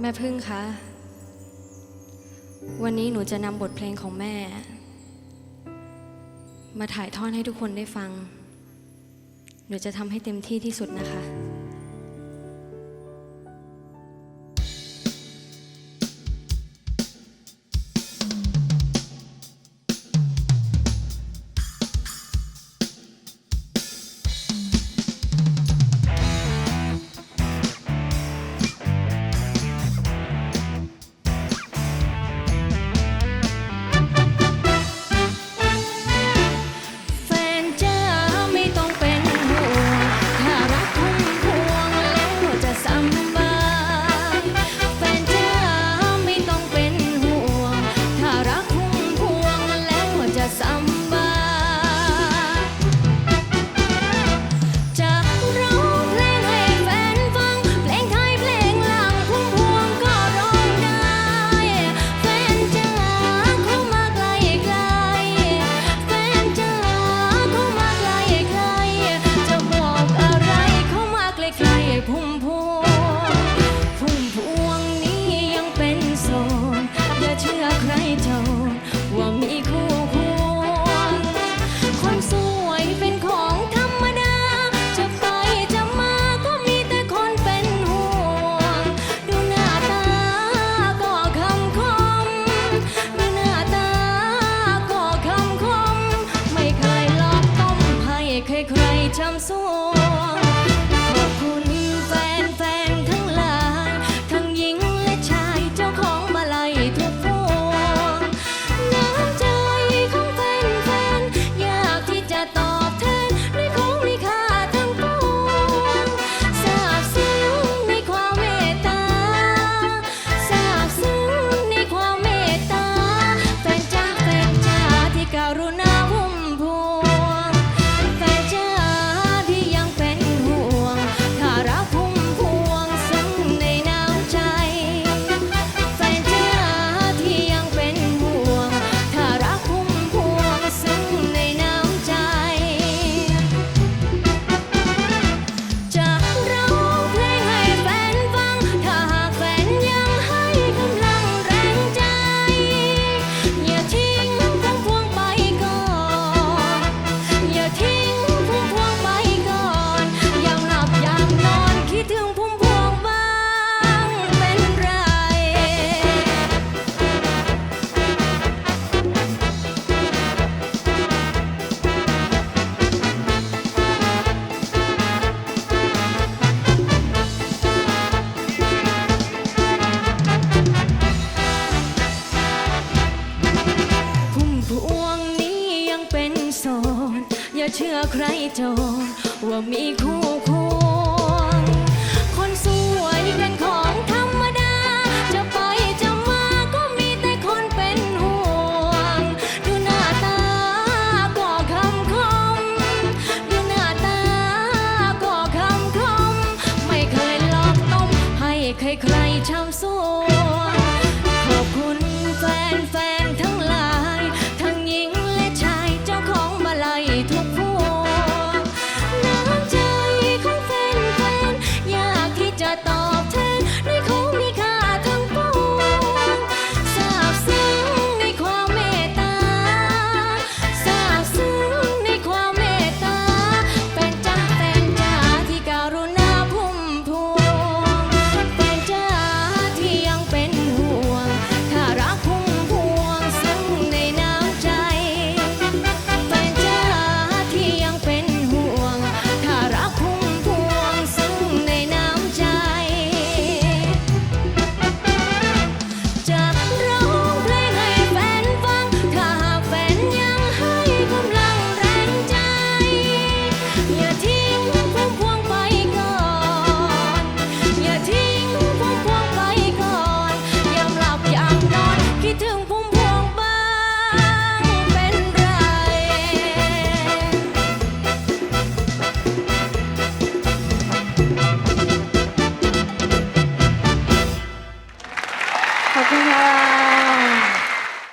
แม่พึ่งคะ วันนี้หนูจะนำบทเพลงของแม่ มาถ่ายทอดให้ทุกคนได้ฟัง หนูจะทำให้เต็มที่ที่สุดนะคะ สดอย่าเชื่อใครโจรว่ามีคู่ควงคนสวยเป็นคน